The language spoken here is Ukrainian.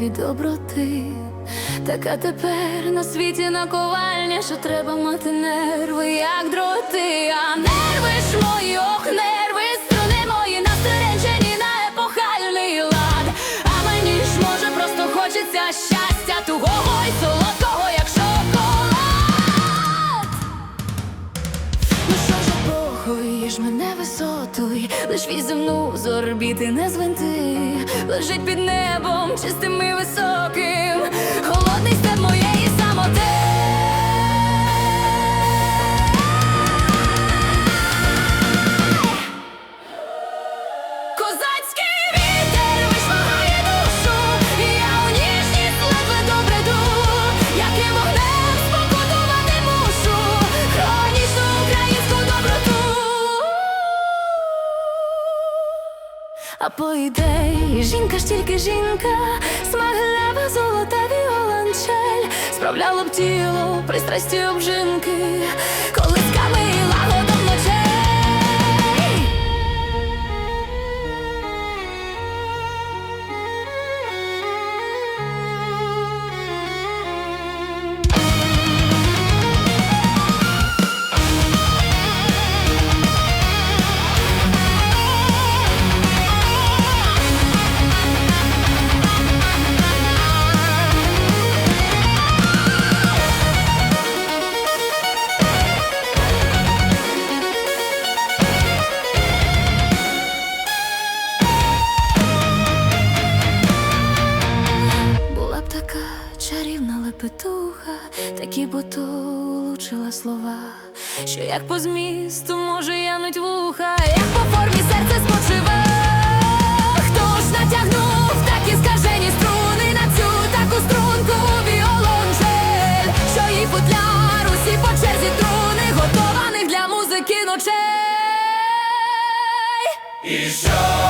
від доброти. Така тепер на світі наковальня, що треба мати нерви, як дроти, а нерви ж мої, ох, нерви, струни мої настережені на епохальний лад. А мені ж може просто хочеться щастя, тугого похуєш мене висотою, лиш віземну з орбіти не звинти, лежить під небом чистим і високим, холодний степ моєї самоти. Козацький А по ідеї жінка ж тільки жінка, смаглева золота віолончель, справляла б тіло пристрасті обжинки, колисками чарівна лепетуха, такі бото слова, що як по змісту може януть вуха, як по формі серце спочиве, хто ж натягнув такі скажені струни на цю таку струнку віолончель, що їй футляр усі по черзі труни, готованих для музики ночей. І що?